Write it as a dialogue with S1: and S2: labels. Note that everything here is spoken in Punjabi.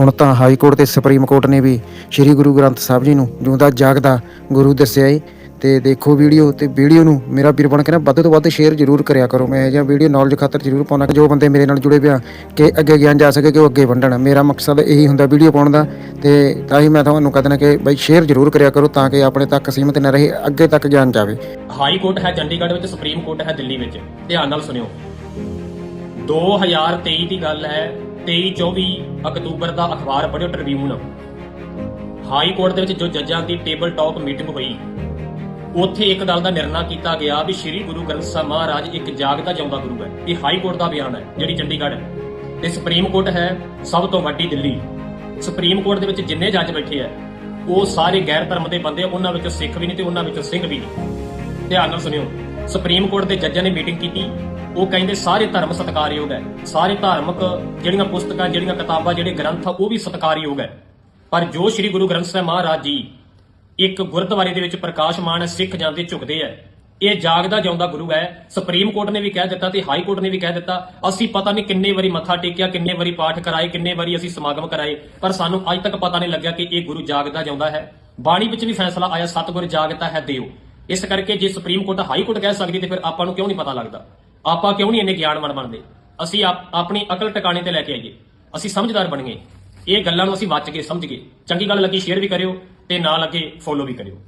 S1: ਹੁਣ ਤਾਂ ਹਾਈ ਕੋਰਟ ਤੇ ਸੁਪਰੀਮ ਕੋਰਟ ਨੇ ਵੀ ਸ੍ਰੀ ਗੁਰੂ ਗ੍ਰੰਥ ਸਾਹਿਬ ਜੀ ਨੂੰ ਜਿਉਂਦਾ ਜਾਗਦਾ ਗੁਰੂ ਦੱਸਿਆ ਏ। ਤੇ ਦੇਖੋ ਵੀਡੀਓ ਤੇ ਵੀਡੀਓ ਨੂੰ ਮੇਰਾ ਵੀਰ ਬਣ ਕੇ ਨਾ ਵੱਧ ਤੋਂ ਵੱਧ ਸ਼ੇਅਰ ਜ਼ਰੂਰ ਕਰਿਆ ਕਰੋ। ਮੈਂ ਇਹ ਜਿਹਾ ਵੀਡੀਓ ਨੌਲੇਜ ਖਾਤਰ ਜ਼ਰੂਰ ਪਾਉਣਾ ਕਿ ਜੋ ਬੰਦੇ ਮੇਰੇ ਨਾਲ ਜੁੜੇ ਪਿਆ ਕਿ ਅੱਗੇ ਗਿਆਨ ਜਾ ਸਕੇ, ਕਿ ਉਹ ਅੱਗੇ ਵੰਡਣ। ਮੇਰਾ ਮਕਸਦ ਇਹੀ ਹੁੰਦਾ ਵੀਡੀਓ ਪਾਉਣ ਦਾ ਤੇ ਤਾਂ ਹੀ ਮੈਂ ਤੁਹਾਨੂੰ ਕਹਿੰਦਾ ਕਿ ਬਈ ਸ਼ੇਅਰ ਜ਼ਰੂਰ ਕਰਿਆ ਕਰੋ ਤਾਂ ਕਿ ਆਪਣੇ ਤੱਕ ਸੀਮਤ ਨਾ ਰਹੇ, ਅੱਗੇ ਤੱਕ ਗਿਆਨ ਜਾਵੇ।
S2: ਹਾਈ ਕੋਰਟ ਹੈ ਚੰਡੀਗੜ੍ਹ ਵਿੱਚ, ਸੁਪਰੀਮ ਕੋਰਟ ਹੈ ਦਿੱਲੀ ਵਿੱਚ। ਧਿਆਨ ਨਾਲ ਸੁਣਿਓ। 2023 ਦੀ ਗੱਲ ਹੈ 23 24 ਅਕਤੂਬਰ ਦਾ ਅਖਬਾਰ ਪੜ੍ਹਿਓ ਟ੍ਰਿਬਿਊਨ ਹਾਈ ਕੋਰਟ ਦੇ ਵਿੱਚ ਜੋ ਜੱਜਾਂ ਦੀ ਟੇਬਲ ਟਾਕ ਮੀਟਿੰਗ ਹੋਈ, ਉੱਥੇ ਇੱਕ ਗੱਲ ਦਾ ਨਿਰਣਾ ਕੀਤਾ ਗਿਆ ਵੀ ਸ੍ਰੀ ਗੁਰੂ ਗ੍ਰੰਥ ਸਾਹਿਬ ਮਹਾਰਾਜ ਇੱਕ ਜਾਗਦਾ ਜਿਉਂਦਾ ਗੁਰੂ ਹੈ। ਇਹ ਹਾਈ ਕੋਰਟ ਦਾ ਬਿਆਨ ਹੈ, ਜਿਹੜੀ ਚੰਡੀਗੜ੍ਹ ਹੈ। ਤੇ ਸੁਪਰੀਮ ਕੋਰਟ ਹੈ ਸਭ ਤੋਂ ਵੱਡੀ ਦਿੱਲੀ। ਸੁਪਰੀਮ ਕੋਰਟ ਦੇ ਵਿੱਚ ਜਿੰਨੇ ਜੱਜ ਬੈਠੇ ਆ ਉਹ ਸਾਰੇ ਗੈਰ ਧਰਮ ਦੇ ਬੰਦੇ, ਉਹਨਾਂ ਵਿੱਚੋਂ ਸਿੱਖ ਵੀ ਨਹੀਂ ਤੇ ਉਹਨਾਂ ਵਿੱਚੋਂ ਸਿੰਘ ਵੀ ਨਹੀਂ। ਧਿਆਨ ਨਾਲ ਸੁਣਿਓ, ਸੁਪਰੀਮ ਕੋਰਟ ਦੇ ਜੱਜਾਂ ਨੇ ਮੀਟਿੰਗ ਕੀਤੀ ਉਹ ਕਹਿੰਦੇ ਸਾਰੇ ਧਰਮ ਸਤਿਕਾਰਯੋਗ ਹੈ। ਸਾਰੇ ਧਾਰਮਿਕ ਜਿਹੜੀਆਂ ਪੁਸਤਕਾਂ ਜਿਹੜੀਆਂ ਕਿਤਾਬਾਂ ਜਿਹੜੇ ਗ੍ਰੰਥ ਉਹ ਵੀ ਸਤਿਕਾਰਯੋਗ ਹੈ। ਪਰ ਜੋ ਸ੍ਰੀ ਗੁਰੂ ਗ੍ਰੰਥ ਸਾਹਿਬ ਮਹਾਰਾਜ ਜੀ ਇੱਕ ਗੁਰਦੁਆਰੇ ਦੇ ਵਿੱਚ ਪ੍ਰਕਾਸ਼ਮਾਨ ਹੈ, ਸਿੱਖ ਜਾਂਦੇ ਝੁਕਦੇ ਹੈ ਇਹ ਜਾਗਦਾ ਜਿਉਂਦਾ ਗੁਰੂ ਹੈ। ਸੁਪਰੀਮ ਕੋਰਟ ਨੇ ਵੀ ਕਹਿ ਦਿੱਤਾ ਤੇ ਹਾਈ ਕੋਰਟ ਨੇ ਵੀ ਕਹਿ ਦਿੱਤਾ ਅਸੀਂ ਪਤਾ ਨਹੀਂ ਕਿੰਨੇ ਵਾਰੀ ਮੱਥਾ ਟੇਕਿਆ ਕਿੰਨੇ ਵਾਰੀ ਪਾਠ ਕਰਾਏ ਕਿੰਨੇ ਵਾਰੀ ਅਸੀਂ ਸਮਾਗਮ ਕਰਾਏ ਪਰ ਸਾਨੂੰ ਅੱਜ ਤੱਕ ਪਤਾ ਨਹੀਂ ਲੱਗਿਆ ਕਿ ਇਹ ਗੁਰੂ ਜਾਗਦਾ ਜਿਉਂਦਾ ਹੈ। ਬਾਣੀ ਵਿੱਚ ਵੀ ਫੈਸਲਾ ਆਇਆ ਸਤਿਗੁਰ ਜਾਗਤਾ ਹੈ ਦਿਓ। ਇਸ ਕਰਕੇ ਜੇ ਸੁਪਰੀਮ ਕੋਰਟ ਹਾਈ ਕੋਰਟ ਕਹਿ ਸਕਦੀ ਤੇ ਫਿਰ ਆਪਾਂ ਨੂੰ ਕਿਉਂ ਨਹੀਂ ਪਤਾ ਲੱਗਦਾ? ਆਪਾਂ ਕਿਉਂ ਨਹੀਂ ਇੰਨੇ ਗਿਆਨਵਾਨ ਬਣਦੇ? ਅਸੀਂ ਆਪ- ਆਪਣੀ ਅਕਲ ਟਿਕਾਣੇ ਤੇ ਲੈ ਕੇ ਆਈਏ। ਅਸੀਂ ਸਮਝਦਾਰ ਬਣੀਏ ਇਹ ਗੱਲਾਂ ਨੂੰ ਅਸੀਂ ਬਚ ਕੇ ਸਮਝ ਗਏ। ਚੰਗੀ ਗੱਲ ਲੱਗੀ ਸ਼ੇਅਰ ਵੀ ਕਰਿਓ ਤੇ ਨਾਲ ਅੱਗੇ ਫੋਲੋ ਵੀ ਕਰਿਓ।